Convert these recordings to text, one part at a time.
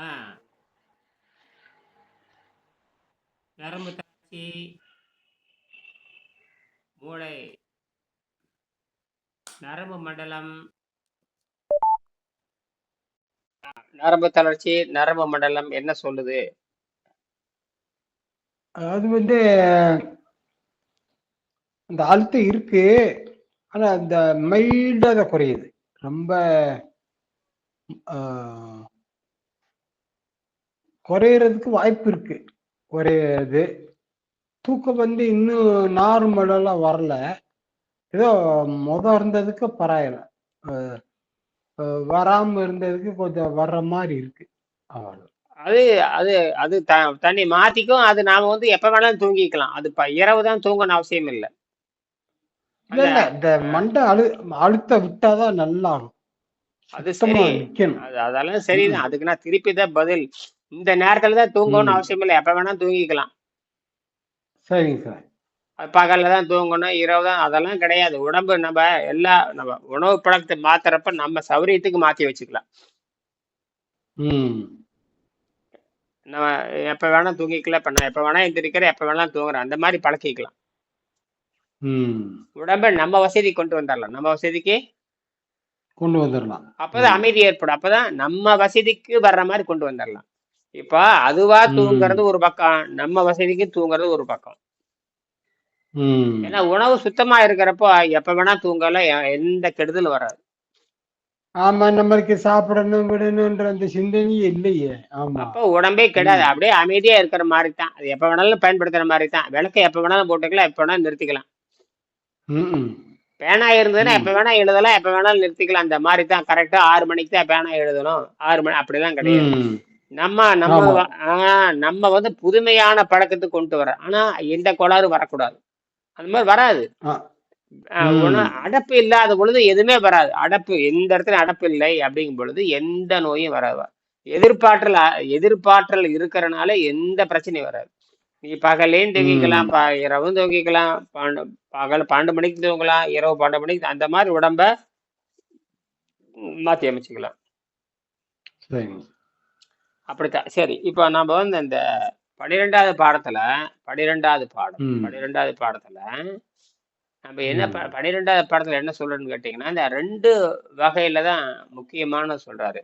ஆ. நரம்பு தளர்ச்சி. மூளை. நரம்பு மண்டலம். நரம்பு தளர்ச்சி, நரம்பு மண்டலம் என்ன சொல்லுது? அது வந்து அந்த அழுத்தம் இருக்கு. ஆனா, அந்த மைல்டா குறையுது. ரொம்ப குறையறதுக்கு வாய்ப்பு இருக்கு. குறையுது. தூக்கம் வந்து இன்னும் நார்மலலாம் வரல. ஏதோ மொத இருந்ததுக்கு பரவாயில்ல. வராம இருந்ததுக்கு கொஞ்சம் வர்ற மாரி இருக்கு. அவ்வளோ. அது அது அது த தன்னை மாத்திக்கும். அது நாம வந்து எப்ப வேணாலும் தூங்கிக்கலாம். அது இரவு தான் தூங்கணும்னு அவசியம் இல்ல. இல்ல, இல்ல. இந்த. மண்டை அழு அழுத்தம் விட்டா தான் நல்லாகும். அது சரி. அதெல்லாம். சரிதான். அதுக்கு நான் திருப்பி தான் பதில். இந்த நேரத்துல தான் தூங்கணும்னு. அவசியம் இல்ல. எப்ப வேணாலும் தூங்கிக்கலாம். சரிங்க சார். அது பகல்ல தான் தூங்கணும், இரவு தான் அதெல்லாம் கிடையாது. உடம்பு நம்ப எல்லா நம்ம உணவு பழக்கத்த மாத்துறப்ப நம்ம சௌரியத்துக்கு மாத்தி வச்சுக்கலாம். நம்ம எப்ப வேணா தூங்கிக்கலாம். இப்ப நான் எப்ப வேணா எந்திரிக்கிறேன், எப்ப வேணாலும் தூங்குறேன். அந்த மாரி பழக்கிக்கலாம். உடம்ப நம்ம வசதிக்கு கொண்டு வந்துரலாம். நம்ம வசதிக்கு கொண்டு வந்துரலாம். அப்பதான். அமைதி ஏற்படும். அப்பதான் நம்ம வசதிக்கு வர்ற மாரி கொண்டு வந்துரலாம். இப்ப அதுவா தூங்குறது. ஒரு பக்கம். நம்ம வசதிக்கு தூங்குறது ஒரு பக்கம். ஏன்னா. உணவு சுத்தமா இருக்கிறப்போ எப்ப வேணா தூங்கலாம். எ எந்த கெடுதலும் வராது. ஆமா. நம்மளுக்கு சாப்பிடணும், விடணுன்ற அந்த சிந்தனையே இல்லையே! ஆமா. அப்போ உடம்பே கெடாது. ம். அப்படியே அமைதியா இருக்கிற மாரி தான். அது எப்ப வேணாலும் பயன்படுத்துற மாரி தான். விளக்க எப்ப வேணாலும் போட்டுக்கலாம், எப்ப வேணாலும் நிறுத்திக்கலாம். பேனா இருந்ததுன்னா எப்ப. வேணா எழுதலாம், எப்ப வேணாலும் நிறுத்திக்கலாம். அந்த மாரி தான். கரெக்ட்டா 6 மணிக்கு தான் பேனா எழுதணும். 6 மணி அப்படிலாம் கிடையாது. நம்ம நம்ம ஆமா. வ ஆ நம்ம வந்து புதுமையான பழக்கத்துக்கு கொண்டு வர்றோம். ஆனா எந்த கோளாறும் வரக்கூடாது. அந்த மாரி வராது. அடப்பு இல்லாத பொழுது எதுவுமே வராது. அடப்பு எந்த இடத்துலயும் அடப்பு இல்லை அப்படிங்கும் பொழுது எந்த நோயும் வராது. எதிர்ப்பாற்றல் அ எதிர்ப்பாற்றல் இருக்கறனால எந்த பிரச்சனையும் வராது. நீ பகல்லேயும் தூங்கிக்கலாம், இரவும் தூங்கிக்கலாம். பன்ன பகல் 12 மணிக்கு தூங்கலாம், இரவு 12 மணிக்கு அந்த மாரி உடம்ப மாத்தி அமைச்சுக்கலாம். சரிங்க. அப்படித்தான். சரி. இப்ப நம்ப வந்து இந்த 12வது பாடத்துல 12வது பாடம். 12வது பாடத்துல நம்ப என்ன ப ம். 12வது பாடத்துல என்ன சொல்றோம்ன்னு கேட்டீங்கன்னா, இந்த 2 வகையில தான் முக்கியமானது சொல்றாரு.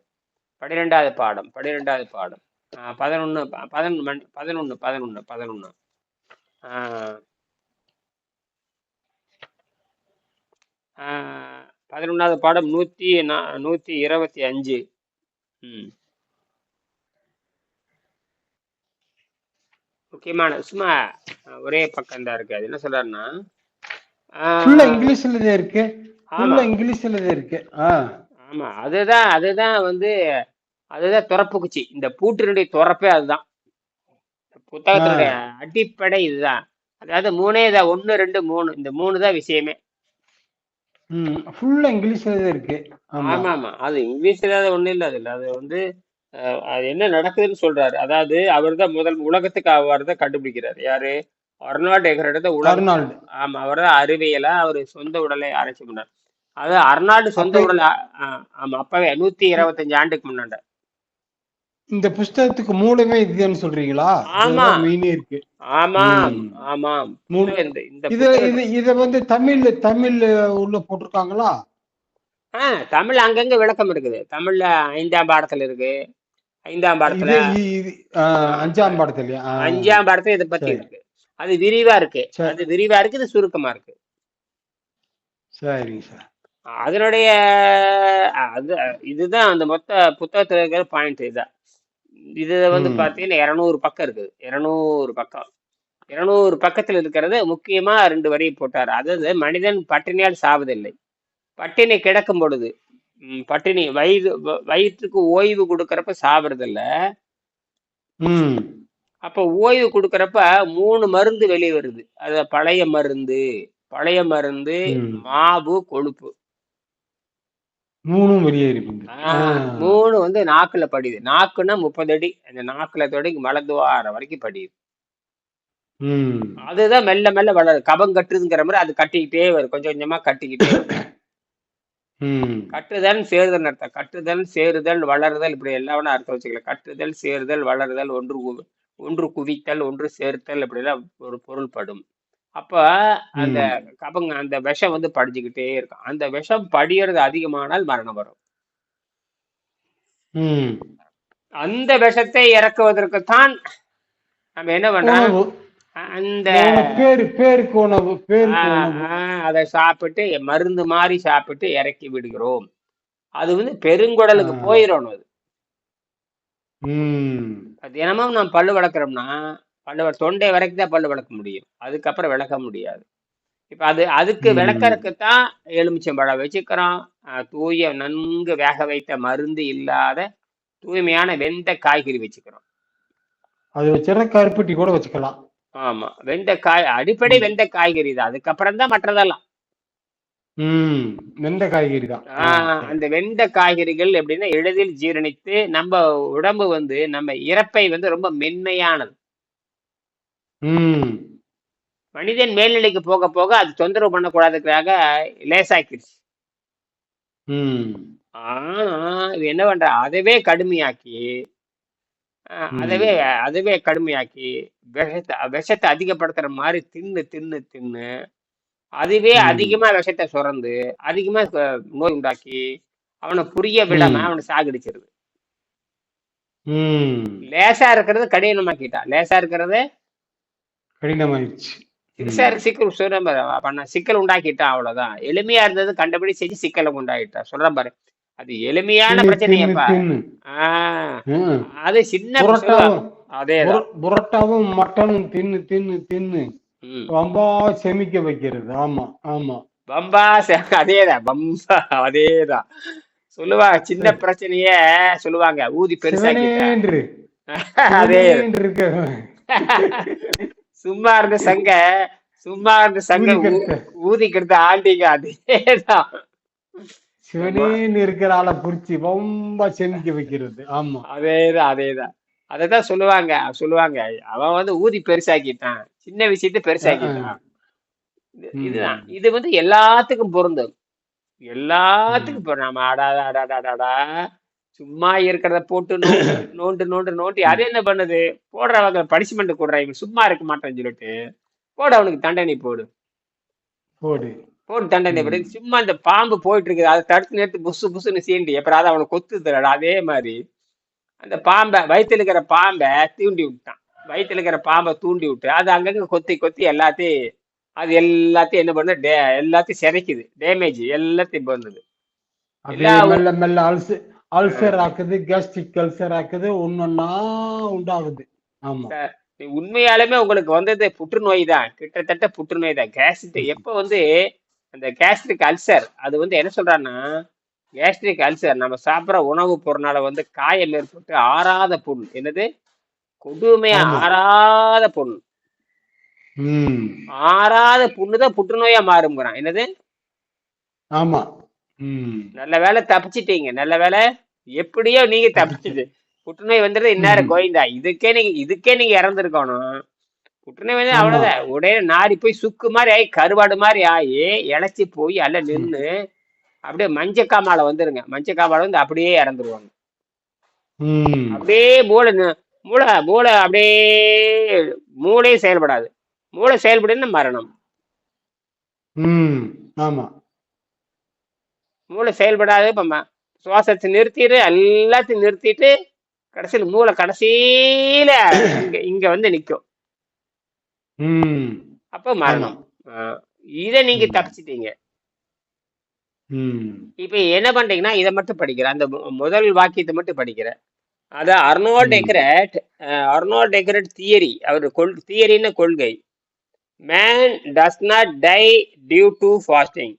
12வது பாடம் 12வது பாடம். அ 11 ப 11 மணி 11 11 11 ஆ. ஆ 11வது பாடம் 100 நா 125 ம். முக்கியமான சும்மா ஒரே பக்கம் தான் இருக்கு. அது என்ன சொல்றாருன்னா, இங்கிலீஷ்ல இருக்கு. ஆமா. இங்கிலீஷ்ல இருக்கு. ஆமா. அதுதான் அதுதான் வந்து அதுதான் தொறப்பு குச்சி. இந்த பூட்டினுடைய தொறப்பே அதுதான். புத்தகத்தினுடைய. அடிப்படை இதுதான். அதாவது 3ஏ தான் 1, 2, 3 இந்த 3 தான் விஷயமே. ஃபுல்லா இங்கிலீஷ்ல இருக்கு. ஆமா. ஆமாமா. அது இங்கிலீஷ்ல ஒண்ணும் இல்ல அதுல. அது வந்து என்ன நடக்குதுன்னு சொல்றாரு. அதாவது அவர் தான் முதல் உலகத்துக்கு அவர் தான் கண்டுபிடிக்கிறாரு. யாரு? அர்னால்ட் உலகத்துக்கு அர்னால்டு. ஆமா. அவர் தான் அறிவியலா அவரு சொந்த உடலை ஆராய்ச்சி பண்ணாரு. அது அர்னால்டு சொந்த உடல் ஆமா. அப்பவே 125 ஆண்டுக்கு முன்னாண்ட. இந்த புஸ்தகத்துக்கு மூலமே இதுதான்னு சொல்றீங்களா? ஆமா. மெயினே இருக்கு. ஆமாம், ம். ஆமாம். மூல் புத்தகம் இந்த இந்த இத இது இத வந்து தமிழ்ல தமிழ்ல உள்ள போட்டுருக்காங்களா? தமிழ் அங்கங்க விளக்கம் இருக்குது. தமிழ்ல 5ஆம் பாடத்துல இருக்கு. 5ஆம் பாடத்துல இது இ இது ஆ ஆ 5ஆம் பாடத்திலயா? ஆ. 5ஆம் பாடத்துல இத பத்தி. இருக்கு. அது விரிவா இருக்கு. அது விரிவா இருக்கு. இது சுருக்கமா இருக்கு. சரிங்க சார். அதனுடைய அது இதுதான் அந்த மொத்த புத்தகத்துல இருக்கிற பாயிண்ட் இதான். இது வந்து ம். பார்த்தீங்கன்னா 200 பக்கம் இருக்குது. 200 பக்கம். 200 பக்கத்துல இருக்கிறது முக்கியமா 2 வரி போட்டாரு. அதாவது மனிதன் பட்டினியால் சாவதில்லை. பட்டினி கிடக்கும் பொழுது பட்டினி வயிறு வயிற்றுக்கு ஓய்வு குடுக்கறப்ப சாவறதில்ல. ம். அப்ப ஓய்வு குடுக்கறப்ப 3 மருந்து வெளிய வருது. அது பழைய மருந்து பழைய மருந்து. மாவு, கொழுப்பு. 3ம் வெளியேறிடுது. ஆ ஆ. 3 வந்து நாக்குல படியுது. நாக்குன்னா 30 அடி. அந்த நாக்குல தொடங்கி மலத்துவாரம் வரைக்கும் படியுது. அதுதான் மெல்ல மெல்ல வளருது. கபம் கட்டுதுங்கிற மாரி அது கட்டிக்கிட்டே வரும். கொஞ்சம் கொஞ்சமா கட்டிக்கிட்டே கட்டுதல் சேருதல் அர்த்தம் கட்டுதல் சேருதல் வளருதல் இப்படி எல்லாம் அர்த்தம் வச்சுக்கலாம் கட்டுதல் சேருதல் வளருதல் ஒன்று ஒன்று குவித்தல் ஒன்று சேர்த்தல் இப்படிலாம் ஒரு பொருள்படும். அப்ப அந்த கபங்க அந்த விஷம் வந்து படிச்சுக்கிட்டே இருக்கும். அந்த விஷம் படியறது அதிகமானால் மரணம் வரும். அந்த விஷத்தை இறக்குவதற்குத்தான் நம்ம என்ன பண்றோம் அந்த பேரு பேருக்கு உணவு அதை சாப்பிட்டு மருந்து மாதிரி சாப்பிட்டு இறக்கி விடுகிறோம். அது வந்து பெருங்குடலுக்கு. போயிடணும் அது. தினமும் நாம் பல்லு வளர்க்குறோம்னா பல்லு தொண்டை வரைக்கும் தான் பல்லு வளர்க்க முடியும். அதுக்கப்புறம் விளக்க முடியாது. இப்ப அது அதுக்கு ம். விளக்கறதுக்கு தான் எலுமிச்சம்பழம் வச்சுக்கிறோம். தூய நன்கு வேக வைத்த மருந்து இல்லாத தூய்மையான வெந்த காய்கறி வச்சுக்கிறோம். அது வச்சுற கருப்பட்டி கூட வச்சுக்கலாம். ஆமா. வெந்த காய் அடிப்படை வெந்த காய்கறி தான். அதுக்கப்புறம் தான் மற்றதெல்லாம். ம். வெந்த காய்கறி தான் அந்த வெந்த காய்கறிகள் எப்படின்னா எளிதில் ஜீரணித்து நம்ம உடம்பு வந்து நம்ம இறப்பை வந்து ரொம்ப மென்மையானது. மனிதன் மேல்நிலைக்கு போக போக அது தொந்தரவு பண்ணக்கூடாதுக்காக லேசாக்கிடுச்சு. ஆனா இது என்ன பண்ற? அதவே கடுமையாக்கி. அதவே அதுவே கடுமையாக்கி விஷத்தை விஷத்தை அதிகப்படுத்துற மாதிரி தின்னு தின்னு தின்னு அதுவே. அதிகமா விஷத்தை சுரந்து அதிகமா நோய் உண்டாக்கி அவனை புரிய விடாம. அவனை சாகடிச்சிருது. லேசா இருக்கிறது கடினமாக்கிட்டா. லேசா இருக்கிறது கடினமாயிடுச்சு. இருக்கு சிக்கல் சொல்றேன் பாரு பண்ண சிக்கல் உண்டாக்கிட்டான் அவ்வளவுதான். எளிமையா இருந்தது கண்டபடி செஞ்சு சிக்கலை உண்டாக்கிட்டா. சொல்றேன் பாரு. அது எளிமையான பிரச்சனையப்பா. அது சின்ன சொல்லுவா புரோட்டாவும் மட்டனும் தின்னு தின்னு தின்னு. ம். ரொம்ப செமிக்க வைக்கிறது. ஆமா ஆமா. பம்பா அதேதான். பம்பா அதேதான். சொல்லுவாங்க சின்ன பிரச்சனைய சொல்லுவாங்க. ஊதி பெருசாக்கிட்ட. அதே. சும்மா இருந்த சங்க சும்மா இருந்த சங்க ஊதி ஊ- கெடுத்த. ஊதி கெடுத்த ஆண்டிங்க அதேதான். சிவனேன்னு இருக்கிற ஆளை குறிச்சு ரொம்ப செமிக்க வைக்கிறது. ஆமா. அதேதான் அதேதான். அததான் சொல்லுவாங்க சொல்லுவாங்க. அவன் வந்து ஊதி பெருசாக்கிட்டான். சின்ன விஷயத்தை பெருசாக்கிட்டான். இதுதான். இது வந்து எல்லாத்துக்கும் பொருந்தும். எல்லாத்துக்கும் பொருந்தும். நம்ம அடாடா அடாடாடா சும்மா இருக்கிறத போட்டு நோண்டு நோண்டு நோண்டு அது என்ன பண்ணுது? போடுறவங்க பனிஷ்மெண்ட் கொடுறா. இவன் சும்மா இருக்க மாட்டான்னு சொல்லிட்டு போடு அவனுக்கு தண்டனை போடு. போடு. போட்டு தண்டனை. போடு சும்மா இந்த பாம்பு போயிட்டு இருக்குது அதை தடுத்து நிறுத்து புசு புசுன்னு சீண்டி. அப்புறம் அதை அவனை கொத்து தரடா அதே மாதிரி அந்த பாம்பை வயித்துல இருக்கிற பாம்பை தூண்டி விட்டான். வயித்துல இருக்கிற பாம்பை தூண்டி விட்டு அது அங்கங்க கொத்தி கொத்தி எல்லாத்தையும் அது எல்லாத்தையும் என்ன பண்ணு டே எல்லாத்தையும் சிதைக்குது. டேமேஜ் எல்லாத்தையும் பண்ணுது. மெல்ல மெல்ல அல்சர் அல்சர் ஆக்குது கேஸ்ட்ரிக் அல்சர் ஆக்குது ஒன்னொன்னா உண்டாகுது. ஆமா. உண்மையாலுமே உங்களுக்கு வந்தது புற்றுநோய் தான். கிட்டத்தட்ட புற்றுநோய் தான். கேஸ்ட்ரிக் எப்போ வந்து அந்த கேஸ்ட்ரிக் அல்சர் அது வந்து என்ன சொல்றான்னா கேஸ்ட்ரிக் அல்சர் நம்ம சாப்பிட்ற உணவுப் பொருளால வந்து காயம் ஏற்பட்டு ஆறாத புண். என்னது? கொடுமையா. ஆறாத புண். ஆறாத புண்ணு தான் புற்றுநோயா மாறுங்கிறான் என்னது? ஆமா. நல்ல வேலை தப்பிச்சிட்டீங்க. நல்ல வேலை எப்படியோ நீங்க தப்பிச்சது. புற்றுநோய் வந்துடுறது இந்நேரம். கோயந்தா இதுக்கே நீங்க இதுக்கே நீங்க இறந்துருக்கணும். புற்றுநோய். அவ்வளவுதான். உடனே நாடி போய் சுக்கு மாதிரி ஆகி கருவாடு மாதிரி ஆகி இழைச்சி போய் அல்ல நின்று அப்படியே மஞ்சக்காமால வந்துருங்க. மஞ்சக்காமால வந்து அப்படியே இறந்துருவாங்க. அப்படியே மூளை மூளை மூளை அப்படியே மூளையே செயல்படாது. மூளை செயல்படுன்னு மரணம். ஆமா. மூளை செயல்படாது இப்ப சுவாசத்தை நிறுத்திட்டு எல்லாத்தையும் நிறுத்திட்டு கடைசியில் மூளை கடைசியில இங்க இங்க வந்து நிக்கும். ம் அப்ப மரணம். இதை நீங்க. தப்பிச்சிட்டீங்க. இப்ப என்ன பண்றீங்கன்னா இதை மட்டும் படிக்கிற. அந்த முதல் வாக்கியத்தை மட்டும் படிக்கிற. அது அர்னால்ட் ம். டெக்ரட் அர்னால்ட் டெக்ரட் தியரி. அவர் கொள் தியரின்னு கொள்கை. Man does not die due to fasting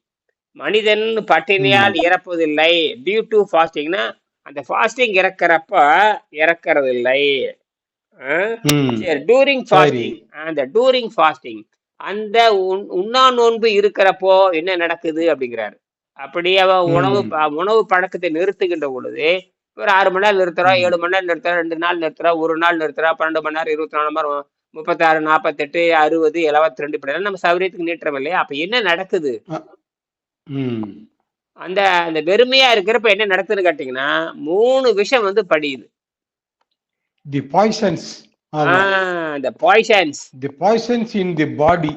மனிதன் பட்டினியால் இறப்பதில்லை. டியூ டு ஃபாஸ்டிங்னா அந்த ஃபாஸ்டிங் இறக்குறப்ப இறக்கறது இல்லை டூரிங். ஃபாஸ்டிங் அந்த டூரிங் ஃபாஸ்டிங் அந்த உண்- உண்ணா நோன்பு இருக்கிறப்போ என்ன நடக்குது அப்படிங்கிறாரு அப்படியே அவன். உணவு உணவு பழக்கத்தை நிறுத்துகின்ற பொழுது ஒரு ஆறு மணி நேரம் நிறுத்துறோம் ம். ஏழு மணி நேரம் நிறுத்துறோம் ரெண்டு நாள் நிறுத்துறோம் ஒரு நாள் நிறுத்துறோம் பன்னெண்டு மணி நேரம் இருபத்தி நாலு மணி நேரம் முப்பத்தாறு நாற்பத்தெட்டு அறுபது எழுபத்தி ரெண்டு இப்படி நம்ம சௌரியத்துக்கு நீட்டுறோம் இல்லையா அப்ப என்ன நடக்குது அந்த அந்த வெறுமையா இருக்கிறப்ப என்ன நடக்குதுன்னு கேட்டீங்கன்னா மூணு விஷம் வந்து படியுது தி பாய்சன்ஸ் இந்த poisons the poisons in the body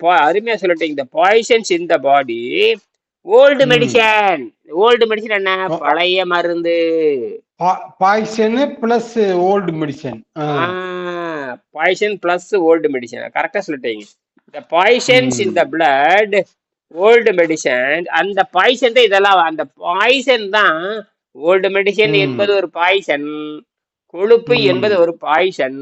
po- அருமையா சொல்லிட்டீங்க. இந்த பாய்சன்ஸ் இந்த body old. Medicine old medicine என்ன. பழைய மருந்து. Poison plus old medicine poison plus old medicine கரெக்டா சொல்லிட்டீங்க. இந்த poisons. In the blood old medicine அந்த பாய்சன் தான் இதெல்லாம் அந்த பாய்சன் தான் ஓல்டு மெடிசன் ம். என்பது ஒரு பாய்சன் கொழுப்பு. என்பது ஒரு பாய்சன்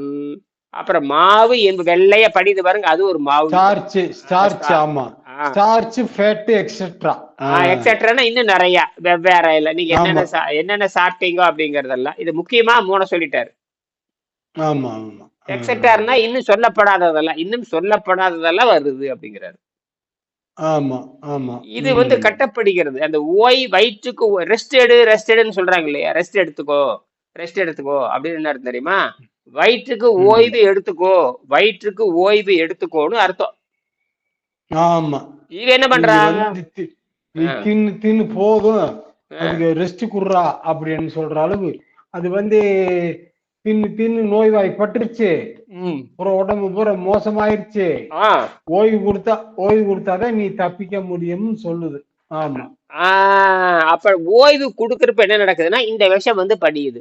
அப்புறம் மாவு என்பது வெள்ளைய படிது பாருங்க அது ஒரு மாவு. Starch starch Starch. ஆமா. ஸ்டார்ச் ஃபேட் எக்ஸெட்ரா எக்ஸெட்ரானா இன்னும் நிறைய. வெவ்வேற இல்ல. நீங்க என்னென்ன என்னென்ன சாப்பிட்டீங்க அப்படிங்கறதெல்லாம். இது முக்கியமா மூணு சொல்லிட்டாரு. ஆமா ஆமா. எக்ஸெட்ரானா இன்னும் சொல்லப்படாததெல்லாம். இன்னும் சொல்லப்படாததெல்லாம் வருது அப்படிங்கிறாரு. ஆமா ஆமா. இது வந்து. கட்டப்படுகிறது. அந்த ஓய் வயிற்றுக்கு ரெஸ்ட் எடு ரெஸ்ட் எடுன்னு சொல்றாங்க இல்லையா? ரெஸ்ட் எடுத்துக்கோ. ரெஸ்ட் எடுத்துக்கோ. அப்படின்னு என்ன அர்த்தம் தெரியுமா? வயிற்றுக்கு. ஓய்வு எடுத்துக்கோ. வயிற்றுக்கு ஓய்வு எடுத்துக்கோன்னு அர்த்தம். ஆமா. இவன் என்ன ஆ. தின்னு தின்னு போதும். அதுக்கு ரெஸ்ட் குடுறா அப்படின்னு சொல்ற அளவு. அது வந்து தின்னு தின்னு நோய்வாய்ப்பட்டுருச்சு ம். அப்புறம் உடம்பு பூரா மோசமாயிருச்சு. ஓய்வு கொடுத்தா ஓய்வு கொடுத்தாதான் நீ தப்பிக்க முடியும்னு சொல்லுது. ஆமா. அப்ப ஓய்வு கொடுக்கறப்ப என்ன நடக்குதுன்னா இந்த விஷம் வந்து படியுது.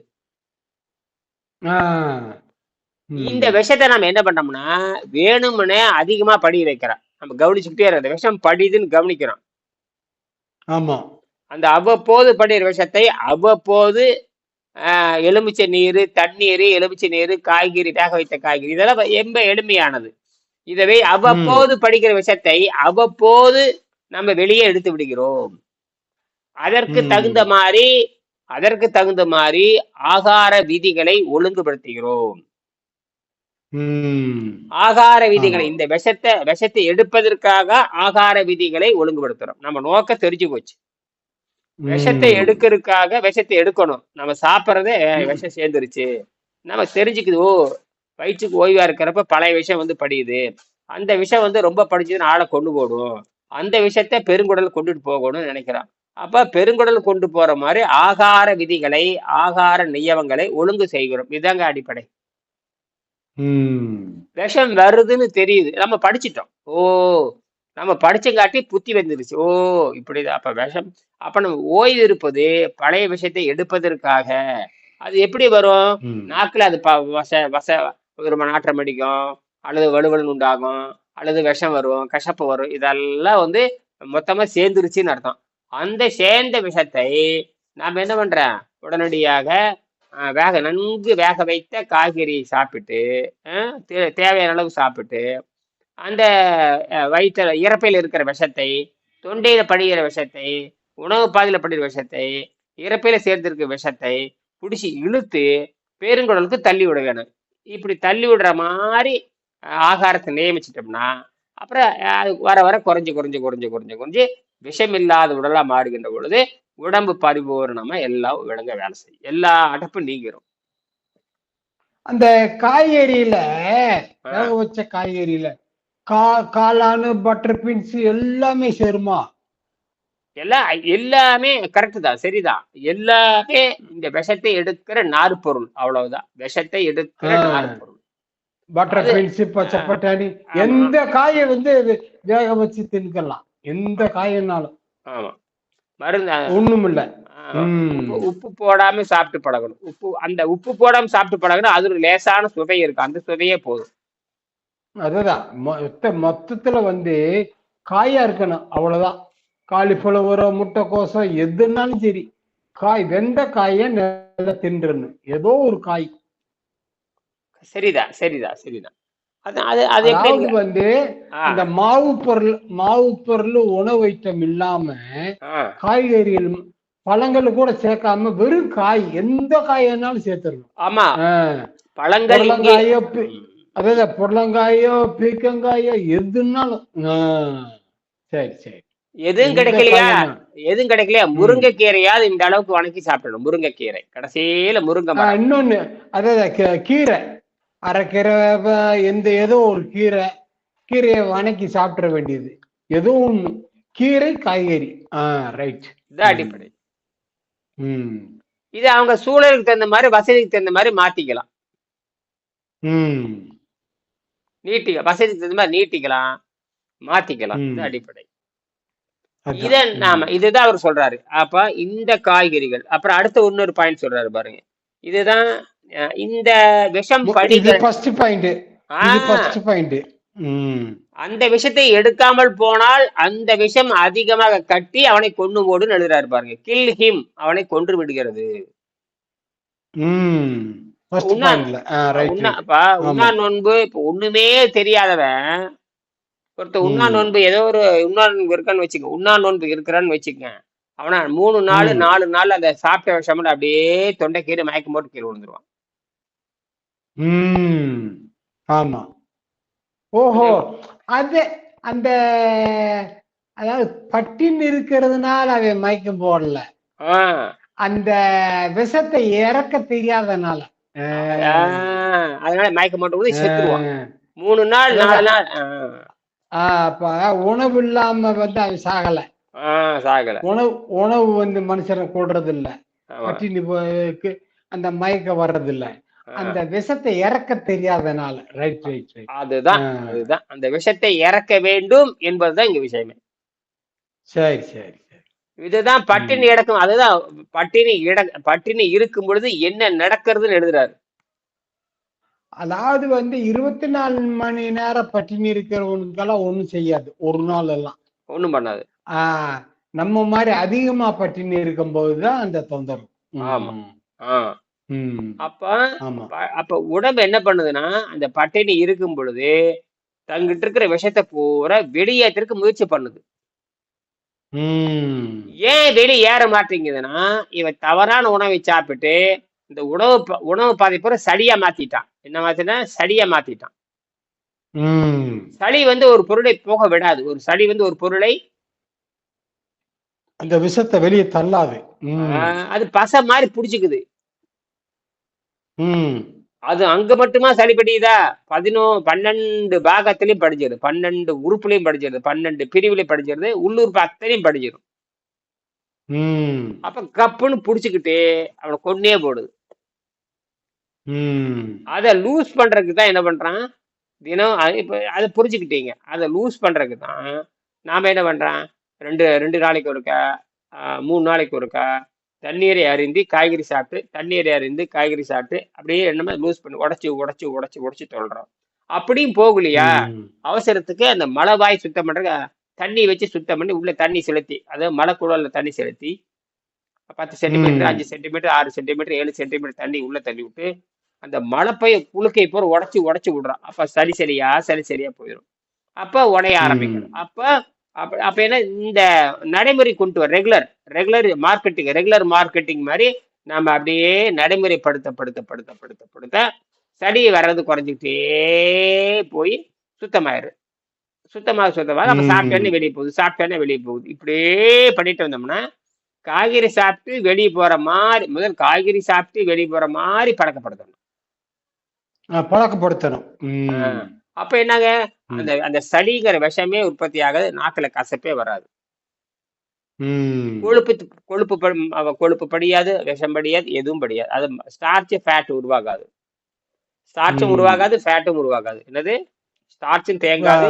இந்த விஷத்தை நம்ம என்ன பண்ணோம்னா வேணும்னே அதிகமா படிய வைக்கிறோம். நம்ம கவனிச்சுக்கிட்டே இருக்கோம் இந்த விஷம் படியுதுன்னு கவனிக்கிறோம். ஆமா. அந்த அவ்வப்போது படிக்கிற விஷத்தை அவ்வப்போது எலுமிச்சை நீர் தண்ணீர் எலுமிச்சை நீர் காய்கறி வேக வைத்த காய்கறி. இதெல்லாம் ரொம்ப எளிமையானது. இதவே அவ்வப்போது படிக்கிற விஷத்தை அவ்வப்போது நம்ம வெளியே எடுத்து விடுகிறோம். அதற்கு. தகுந்த மாதிரி அதற்கு தகுந்த மாதிரி ஆகார விதிகளை ஒழுங்குபடுத்துகிறோம். ஆகார விதிகளை. இந்த விஷத்தை விஷத்தை எடுப்பதற்காக ஆகார விதிகளை ஒழுங்குபடுத்துறோம். நம்ம நோக்க தெரிஞ்சு போச்சு. விஷத்தை. எடுக்கிறதுக்காக விஷத்தை எடுக்கணும். நம்ம சாப்பிட்றதே விஷம் சேர்ந்துருச்சு. நம்ம தெரிஞ்சுக்குது ஓ வயிற்றுக்கு ஓய்வா இருக்கிறப்ப பழைய விஷம் வந்து படியுது. அந்த விஷம் வந்து ரொம்ப படிச்சதுன்னு ஆளை கொண்டு போடும். அந்த விஷத்தை பெருங்குடல் கொண்டுட்டு போகணும்னு நினைக்கிறான். அப்ப பெருங்குடல் கொண்டு போற மாதிரி ஆகார விதிகளை ஆகார நியமங்களை ஒழுங்கு செய்கிறோம். இதாங்க அடிப்படை. விஷம் வருதுன்னு தெரியுது. நம்ம படிச்சிட்டோம். ஓ நம்ம படிச்சங்காட்டி புத்தி வந்துருச்சு. ஓ இப்படிதான் அப்ப விஷம் அப்ப நம்ம ஓய்வு இருப்பது பழைய விஷயத்தை எடுப்பதற்காக. அது எப்படி வரும். நாக்குல அது வச வச ஒரு நாற்றம் அடிக்கும் அல்லது வலுவலன் உண்டாகும் அல்லது விஷம் வரும் கசப்பு வரும். இதெல்லாம் வந்து மொத்தமா சேர்ந்துருச்சுன்னு அர்த்தம். அந்த சேர்ந்த விஷத்தை நாம் என்ன பண்ணுறேன் உடனடியாக வேக நன்கு வேக வைத்த காய்கறி சாப்பிட்டு தே- தேவையான அளவு சாப்பிட்டு அந்த வயிற்றில் இறப்பையில் இருக்கிற விஷத்தை தொண்டையில் படிகிற விஷத்தை உணவு பாதையில் படிகிற விஷத்தை இறப்பையில் சேர்ந்திருக்கிற விஷத்தை பிடிச்சி இழுத்து பெருங்குடலுக்கு தள்ளி விட வேணும் இப்படி தள்ளி விடுற மாதிரி ஆகாரத்தை நியமிச்சிட்டோம்னா அப்புறம் அது வர வர குறைஞ்சி குறைஞ்சி குறைஞ்சு குறைஞ்சி குறைஞ்சி விஷமில்லாத உடலா மாறுகின்ற பொழுது உடம்பு பரிபூரணமா எல்லாம் விளங்க வேலை செய்யும் எல்லா அடப்பும் நீங்கிரும் அந்த காய்கறியில. வேக வச்ச காய்கறியில கா காளானு பட்டர் பீன்ஸ் எல்லாமே சேருமா எல்லாம் எல்லாமே கரெக்ட் தான் சரிதான் எல்லாமே இந்த விஷத்தை எடுக்கிற நார் பொருள் அவ்வளவுதான் விஷத்தை எடுக்கிற. நார் பொருள் பட்டர் பீன்ஸ் பச்சை. பட்டாணி. எந்த காயை வந்து வேக வச்சு தின்கலாம் எந்த காயினாலும் ஆமா. மருந்து ஒண்ணும் இல்ல. உப்பு போடாம சாப்பிட்டு பழகணும். உப்பு அந்த உப்பு போடாம சாப்பிட்டு பழகணும் அது ஒரு லேசான சுவை இருக்கு. அந்த சுவையே போதும். அதுதான். மொத்த மொத்தத்துல வந்து காயா இருக்கணும். அவ்வளவுதான். காலிஃபிளவரோ முட்டைக்கோசம் எதுனாலும் சரி. காய் வெந்த காயை நல்லா தின்றணும். ஏதோ ஒரு காய். சரிதான் சரிதான் சரிதான். அதாவது? வந்து இந்த மாவு பொருள் மாவு பொருள் உணவு ஐட்டம் இல்லாம காய்கறிகள் பழங்கள் கூட சேர்க்காம வெறும் காய் எந்த காயினாலும் சேர்த்துடணும். ஆமா. பழங்கள் பி- அதாவது புடலங்காயோ பீக்கங்காயோ எதுனாலும். சரி சரி. எதுவும் கிடைக்கலையா? எதுவும் கிடைக்கலையா? முருங்கைக்கீரையாவது இந்த அளவுக்கு வணக்கி சாப்பிடணும். முருங்கைக்கீரை. கடைசியில முருங்கை இன்னொன்னு அதாவது கீரை. அரைக்கீரை எந்த ஏதோ ஒரு கீரை கீரையை வணக்கி சாப்பிட வேண்டியது. ஒண்ணு. கீரை காய்கறி. ஆ ரைட் இதுதான் அடிப்படை. ம். இது அவங்க சூழலுக்கு தகுந்த மாதிரி வசதிக்கு தகுந்த மாதிரி மாத்திக்கலாம். ம். நீட்டிக்க வசதிக்கு தகுந்த மாதிரி நீட்டிக்கலாம். மாத்திக்கலாம். இது. அடிப்படை. இத. நாம இதுதான் அவர் சொல்றாரு. அப்ப இந்த காய்கறிகள் அப்புறம் அடுத்த இன்னொரு பாயிண்ட் சொல்றாரு பாருங்க. இதுதான் இந்த விஷம் ம். அந்த விஷத்தை எடுக்காமல் போனால் அந்த விஷம் அதிகமாக கட்டி அவனை கொண்டு போடுன்னு எழுதுறாரு பாருங்க. கில் ஹிம் அவனை கொன்று விடுகிறது. உண்ணா நோன்பு இப்ப ஒண்ணுமே தெரியாதவன். ஒருத்தர் உண்ணா நோன்பு ஏதோ ஒரு உண்ணா நோன்பு இருக்கான்னு வச்சுக்க. உண்ணா நோன்பு இருக்கிறான்னு வச்சுக்க. அவனா மூணு நாள் நாலு நாள் அந்த சாப்பிட்ட விஷம் அப்படியே தொண்டை கீழே மயக்கம் போட்டு கீழே விழுந்துருவான். ம். ஆமா. ஓஹோ. அது அந்த அதாவது பட்டின்னு இருக்கிறதுனால அவன் மயக்கம் போடல. அந்த விஷத்தை இறக்க தெரியாதனால. அதனால செத்துருவான். ஆஹ் மூணு நாள் நாலு நாள். அப்ப உணவு இல்லாம வந்து அவன் சாகல. சாகல. உணவு உணவு வந்து மனுஷனை கொள்றது இல்ல பட்டினி அந்த மயக்கம் வர்றது இல்ல அந்த விஷத்தை இறக்க தெரியாதனால ரைட் ரைட் ரைட் அதுதான் அதுதான். அந்த விஷத்தை இறக்க வேண்டும் என்பதுதான் இங்க விஷயமே. சரி சரி இதுதான் பட்டினி இடக்கும் அதுதான் பட்டினி இட பட்டினி இருக்கும் பொழுது என்ன நடக்கிறதுன்னு எழுதுறாரு. அதாவது வந்து இருபத்தி நாலு மணி நேரம் பட்டினி இருக்கிறவனுக்கெல்லாம் ஒண்ணும் செய்யாது. ஒரு நாள் எல்லாம். ஒண்ணும் பண்ணாது. ஆஹ் நம்ம மாதிரி அதிகமா பட்டினி இருக்கும்போது தான் அந்த தொந்தரவு. ஆமா. ம் அப்ப அப்ப உடம்பு என்ன பண்ணுதுன்னா அந்த பட்டினி இருக்கும் பொழுது தங்கிட்ட இருக்கிற விஷத்தை பூரா வெளியேற்றதுக்கு முயற்சி பண்ணுது. ஏன் வெளியே ஏற மாட்டேங்குதுன்னா இவன் தவறான உணவை சாப்பிட்டு இந்த உணவு உணவு பாதை பூரா சளியா மாத்திட்டான். என்ன மாத்தினா சளியா மாத்திட்டான். சளி வந்து ஒரு பொருளை போக விடாது. ஒரு சளி வந்து ஒரு பொருளை அந்த விஷத்தை வெளியே தள்ளாது. அது பசை மாதிரி புடிச்சுக்குது. அது அங்க மட்டுமா சளி படியுதா பதினோ பன்னெண்டு பாகத்திலையும் படிச்சிருது. பன்னெண்டு உறுப்புலையும் படிச்சிருது. பன்னெண்டு பிரிவுலையும் படிச்சிருது. உள்ளுறுப்பு அத்தனையும் படிச்சிடும் அப்ப கப்புன்னு புடிச்சுக்கிட்டு அவனை கொன்னே போடுது. அதை லூஸ் பண்றதுக்கு தான் என்ன பண்றான்? தினம் அது இப்ப அதை புரிஞ்சுக்கிட்டீங்க. அதை லூஸ் பண்றதுக்கு தான் நாம என்ன பண்றான் ரெண்டு ரெண்டு நாளைக்கு ஒருக்கா மூணு நாளைக்கு ஒருக்கா தண்ணீரை அருந்தி காய்கறி சாப்பிட்டு தண்ணீரை அருந்தி காய்கறி சாப்பிட்டு அப்படியே என்னமே லூஸ் பண்ணி உடச்சி உடச்சி உடச்சி உடச்சி தொல்றோம் அப்படியும் போகலையா. அவசரத்துக்கு அந்த மழை வாய் சுத்தம் பண்ற தண்ணி வச்சு சுத்தம் பண்ணி உள்ள தண்ணி செலுத்தி அதாவது மழை குழல்ல தண்ணி செலுத்தி பத்து சென்டிமீட்டர். அஞ்சு சென்டிமீட்டர் ஆறு சென்டிமீட்டர் ஏழு சென்டிமீட்டர் தண்ணி உள்ள தள்ளி விட்டு அந்த மழைப்பைய புழுக்கை பூரா உடச்சி உடச்சி விடுறான் அப்ப சரி சரியா சரி சரியா போயிடும் அப்ப உடைய ஆரம்பிக்கணும். அப்ப அப்ப அப்ப என்ன இந்த நடைமுறை கொண்டு வர regular regular marketing regular marketing மாதிரி நாம அப்படியே நடைமுறைப்படுத்த படுத்த படுத்த படுத்த படுத்த சளி வர்றது குறைஞ்சிக்கிட்டே போய் சுத்தமாயிரு. சுத்தமாக சுத்தமாக. அப்ப ம். சாப்பிட்டோன்னே வெளியே போகுது சாப்பிட்டோன்னே வெளியே போகுது. இப்படியே பண்ணிட்டு வந்தோம்னா காய்கறி சாப்பிட்டு வெளியே போற மாதிரி முதல் காய்கறி சாப்பிட்டு வெளியே போற மாதிரி பழக்கப்படுத்தணும். பழக்கப்படுத்தணும். அப்ப என்னங்க. அந்த அந்த சளிங்கிற விஷமே உற்பத்தி ஆகாது நாக்குல கசப்பே வராது. கொழுப்பு கொழுப்பு கொழுப்பு படியாது விஷம் படியாது எதுவும் படியாது. அது ஸ்டார்ச் ஃபேட் உருவாகாது. ஸ்டார்ச்சும். உருவாகாது ஃபேட்டும் உருவாகாது. என்னது? ஸ்டார்ச்சும் தேங்காது.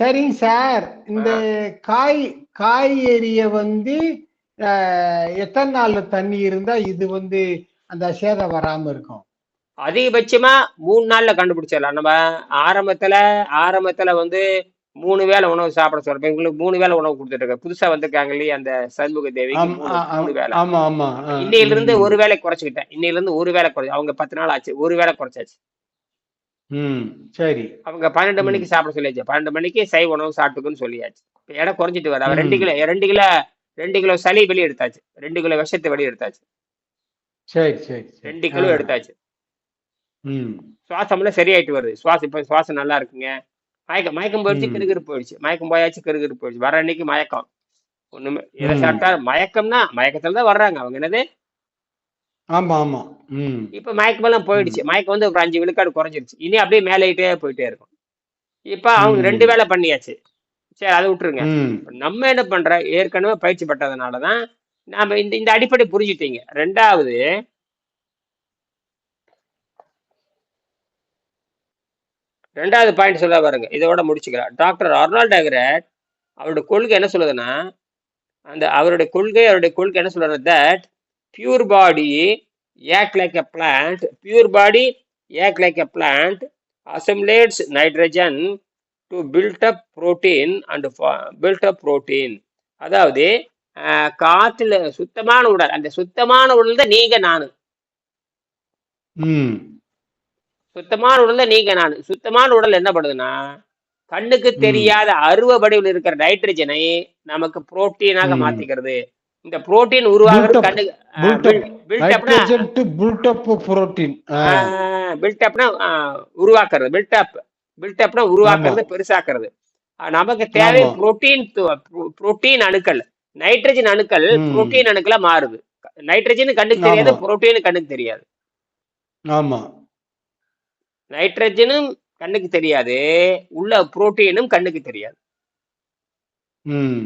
சரிங்க சார். இந்த காய் காய்கறிய வந்து எத்தனை நாள் தண்ணி இருந்தா இது வந்து அந்த சேதம் வராம இருக்கும்? அதிகபட்சமா மூணு நாள்ல கண்டுபிடிச்சிடலாம். நம்ம ஆரம்பத்துல ஆரம்பத்துல வந்து மூணு வேளை உணவு சாப்பிட சொல்றோம் இவங்களுக்கு மூணு வேளை உணவு கொடுத்துட்டு இருக்க புதுசா வந்திருக்காங்க இல்லையா அந்த சண்முக ஆமா மூணு வேளை. இன்னையில இருந்து. ஒரு வேளை குறைச்சிக்கிட்டேன். இன்னையில இருந்து ஒரு வேளை குறை அவங்க பத்து நாள் ஆச்சு ஒரு வேளை குறைச்சாச்சு. சரி. அவங்க பன்னெண்டு. மணிக்கு சாப்பிட சொல்லியாச்சு. பன்னெண்டு மணிக்கு சைவ உணவு சாப்பிட்டுக்குன்னு சொல்லியாச்சு. இப்ப எடை குறைஞ்சிட்டு வர ரெண்டு. கிலோ ரெண்டு கிலோ ரெண்டு கிலோ சளி வெளியே எடுத்தாச்சு. ரெண்டு கிலோ விஷத்தை வெளியே எடுத்தாச்சு. சரி சரி ரெண்டு கிலோ. எடுத்தாச்சு. சுவாசம்லாம் சரியாயிட்டு வருது. சுவாசம் இப்ப சுவாசம் நல்லா இருக்குங்க. மயக்கம் மயக்கம் போயிடுச்சு. கிருகிரு போயிடுச்சு. மயக்கம் போயாச்சு கிருகிரு போயிடுச்சு. வர அன்னைக்கு மயக்கம். ஒண்ணுமே ம். சாப்பிட்டா மயக்கம்னா மயக்கத்துல தான் வர்றாங்க. அவங்க என்னது? ஆமா ஆமா. இப்ப மயக்கமெல்லாம் போயிடுச்சு. மயக்கம் வந்து ஒரு அஞ்சு விழுக்காடு குறைஞ்சிருச்சு. இனி அப்படியே மேலேட்டே போயிட்டே இருக்கும். இப்ப அவங்க. ரெண்டு வேளை பண்ணியாச்சு. சரி அதை விட்டுருங்க. நம்ம என்ன பண்ற? ஏற்கனவே பயிற்சி பெற்றதுனால தான் நாம இந்த இந்த அடிப்படை புரிஞ்சுட்டீங்க. ரெண்டாவது ரெண்டாவது பாயிண்ட் சொல்ல பாருங்க. இதோட முடிச்சுக்கலாம். டாக்டர் அர்னால்ட் அகரட் அவருடைய கொள்கை என்ன சொல்லுதுன்னா அந்த அவருடைய கொள்கை அவருடைய கொள்கை என்ன சொல்றது that pure body act like a plant pure body act like a plant assimilates nitrogen to build up protein and build up protein அதாவது காற்றுல சுத்தமான உடல் அந்த சுத்தமான உடல் தான் நீங்க நானு. ம். சுத்தமான உடல் தான் நீங்க நானு. சுத்தமான உடல் என்ன பண்ணுதுன்னா கண்ணுக்கு தெரியாத அருவ வடிவில் இருக்கிற நைட்ரஜனை நமக்கு புரோட்டீனாக மாத்திக்கிறது. இந்த புரோட்டீன் உருவாகிறது கண்ணுக்கு பில்டப்னா உருவாக்குறது. பில்டப் பில்டப்னா உருவாக்குறது பெருசாக்குறது. நமக்கு தேவை புரோட்டீன் புரோட்டீன் அணுக்கள். நைட்ரஜன் அணுக்கள் புரோட்டீன் அணுக்களா மாறுது. நைட்ரஜன் கண்ணுக்கு தெரியாது புரோட்டீன் கண்ணுக்கு தெரியாது. ஆமா. நைட்ரஜனும் கண்ணுக்கு தெரியாது. உள்ள புரோட்டீனும் கண்ணுக்கு தெரியாது.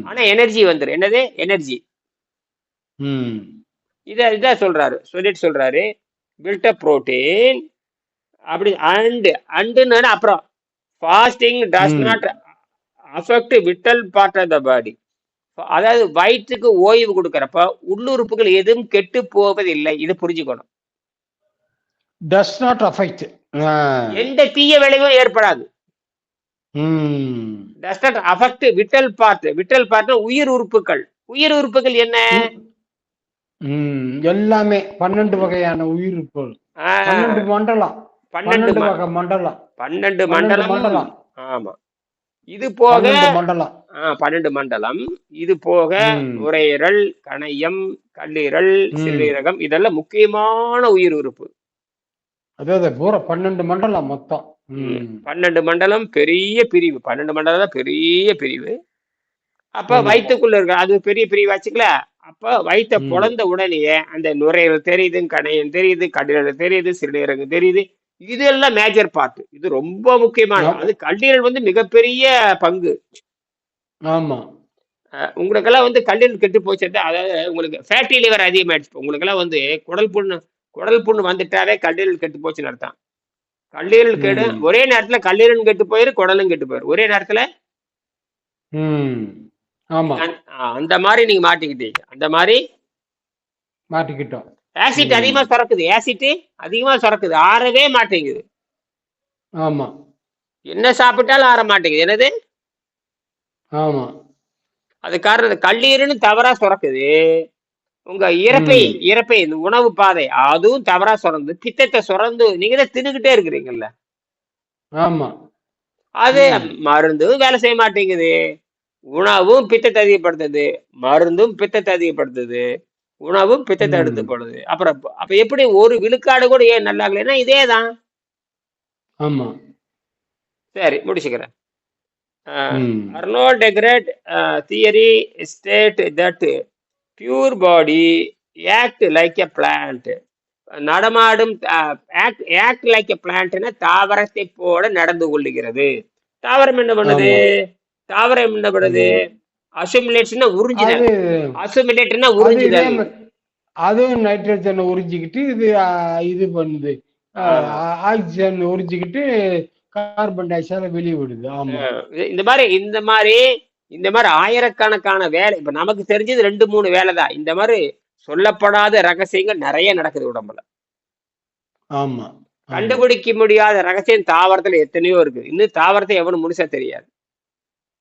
ஆனா எனர்ஜி வந்துரும். என்னது? எனர்ஜி. இத இதான் சொல்றாரு. சொல்லிட்டு சொல்றாரு. பில்டப் புரோட்டீன் அப்படி அண்ட் அண்டுன்னு அப்புறம் fasting does not affect vital part of the body அதாவது வயிற்றுக்கு ஓய்வு கொடுக்கறப்ப உள்ளுறுப்புகள் எதுவும் கெட்டு போவதில்லை. இது புரிஞ்சுக்கணும். Does not affect. ஆ எந்த தீய விளைவும் ஏற்படாது. ம். Does not affect vital part vital part உயிர் உறுப்புகள். உயிர் உறுப்புகள் என்ன? எல்லாமே பன்னெண்டு வகையான உயிரிப்புகள் ஆஹ், பன்னெண்டு மண்டலம். பன்னெண்டு வகை மண்டலம். பன்னெண்டு மண்டலம். மண்டலம். ஆமா. இது போக மண்டலம். பன்னெண்டு மண்டலம். இது போக நுரையீரல் கணையம் கல்லீரல் சிறுநீரகம் இதெல்லாம் முக்கியமான உயிர் உறுப்பு. அதாவது பூரா பன்னெண்டு மண்டலம் மொத்தம். பன்னெண்டு மண்டலம் பெரிய பிரிவு. பன்னெண்டு மண்டலம் தான் பெரிய பிரிவு. அப்ப வயிற்றுக்குள்ள இருக்க அது பெரிய பிரிவு ஆச்சுங்களா அப்ப வயிற்ற பொழந்த உடனேயே அந்த நுரையீரல் தெரியுது கணையம் தெரியுது கல்லீரல் தெரியுது சிறுநீரகம் தெரியுது. இதெல்லாம் மேஜர் பார்ட் இது ரொம்ப முக்கியமானது ஆம். அது கல்லீரல் வந்து மிகப்பெரிய பங்கு. ஆமா. உங்களுக்கெல்லாம் வந்து கல்லீரல் கெட்டு போச்சு அதாவது உங்களுக்கு ஃபேட்டி லிவர் அதிகமாயிடுச்சு. உங்களுக்கெல்லாம் வந்து குடல் புண்ணு குடல் புண்ணு வந்துட்டாவே கல்லீரல் கெட்டு போச்சுன்னு அர்த்தம். கல்லீரல் கெடு ஒரே நேரத்துல கல்லீரலும் கெட்டு போயிரு குடலும் கெட்டு போயிரு. ஒரே நேரத்துல அந்த மாதிரி நீங்க மாட்டிக்கிட்டீங்க. அந்த மாதிரி மாட்டிக்கிட்டோம். ஆசிட் அதிகமா சுரக்குது. ஆசிட் அதிகமா சுரக்குது. ஆறவே மாட்டேங்குது. ஆமா. என்ன சாப்பிட்டாலும் ஆற மாட்டேங்குது. என்னது? ஆமா. அது காரணம் இந்த கல்லீரல்னு தவறா சுரக்குது. உங்க இறப்பை இறப்பை இந்த உணவு பாதை அதுவும் தவறா சுரந்து பித்தத்தை சுரந்து நீங்க தான் தின்னுகிட்டே இருக்கிறீங்கல்ல? ஆமா. அது ம். மருந்தும் வேலை செய்ய மாட்டேங்குது. உணவும் பித்தத்தை அதிகப்படுத்துது. மருந்தும் பித்தத்தை அதிகப்படுத்துது. உணவும் பித்தத்தை எடுத்து போடுது. அப்புறம் அப்ப எப்படி ஒரு விழுக்காடு கூட ஏன் நல்லா இல்லைன்னா இதே தான் ஆமா. சரி முடிச்சுக்கிறேன். ம். Arnold Ehret theory states that pure body act like a plant நடமாடும் ஆக்ட் ஆக்ட் லைக் எ பிளான்ட்னா தாவரத்தை போல நடந்து கொள்ளுகிறது. தாவரம் என்ன பண்ணுது? ஆமா. தாவரம் என்ன பண்ணுது? அசுமிலேட்னா உறிஞ்சினல் அது அசுமிலேட்னா அது இதே உறிஞ்சினல் ம- அதுவும் நைட்ரஜனை உறிஞ்சிக்கிட்டு இது ஆ, இது பண்ணுது. ஆக்சிஜன் உறிஞ்சிக்கிட்டு கார்பன் டை ஆக்சைடை வெளியே விடுது. ஆமா. அஹ் இந்த மாதிரி இந்த மாதிரி இந்த மாதிரி ஆயிரக்கணக்கான வேலை இப்ப நமக்கு தெரிஞ்சது ரெண்டு மூணு வேலை தான். இந்த மாதிரி சொல்லப்படாத ரகசியங்கள் நிறைய நடக்குது உடம்புல. ஆமா. கண்டுபிடிக்க முடியாத ரகசியம் தாவரத்துல எத்தனையோ இருக்கு. இன்னும் தாவரத்தை எவனும் முழுசா தெரியாது.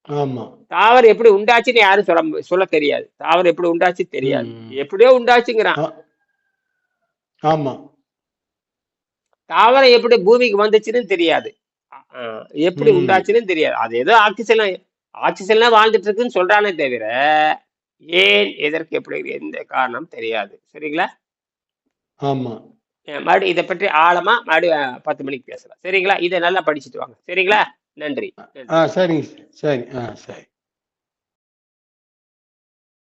ஆமா. தாவரம் எப்படி உண்டாச்சுன்னு யாரும் சொல்ல சொல்ல தெரியாது. தாவரம் எப்படி உண்டாச்சு தெரியாது. எப்படியோ உண்டாச்சுங்கிறான். ஆமா. தாவரம் எப்படி பூமிக்கு வந்துச்சுன்னு தெரியாது. எப்படி உண்டாச்சுன்னு தெரியாது. அது ஏதோ ஆக்சிஜன் ஆக்சிஜன்லாம் வாழ்ந்துட்டு இருக்குன்னு சொல்றானே தவிர ஏன் எதற்கு எப்படி எந்த காரணம் தெரியாது. சரிங்களா? ஆமா. மறுபடியும் இதை பற்றி ஆழமா மறுபடியும் பத்து மணிக்கு பேசலாம். சரிங்களா? இதை நல்லா படிச்சுட்டு வாங்க. சரிங்களா? நன்றி. சரிங்க சரி ஆ சரி.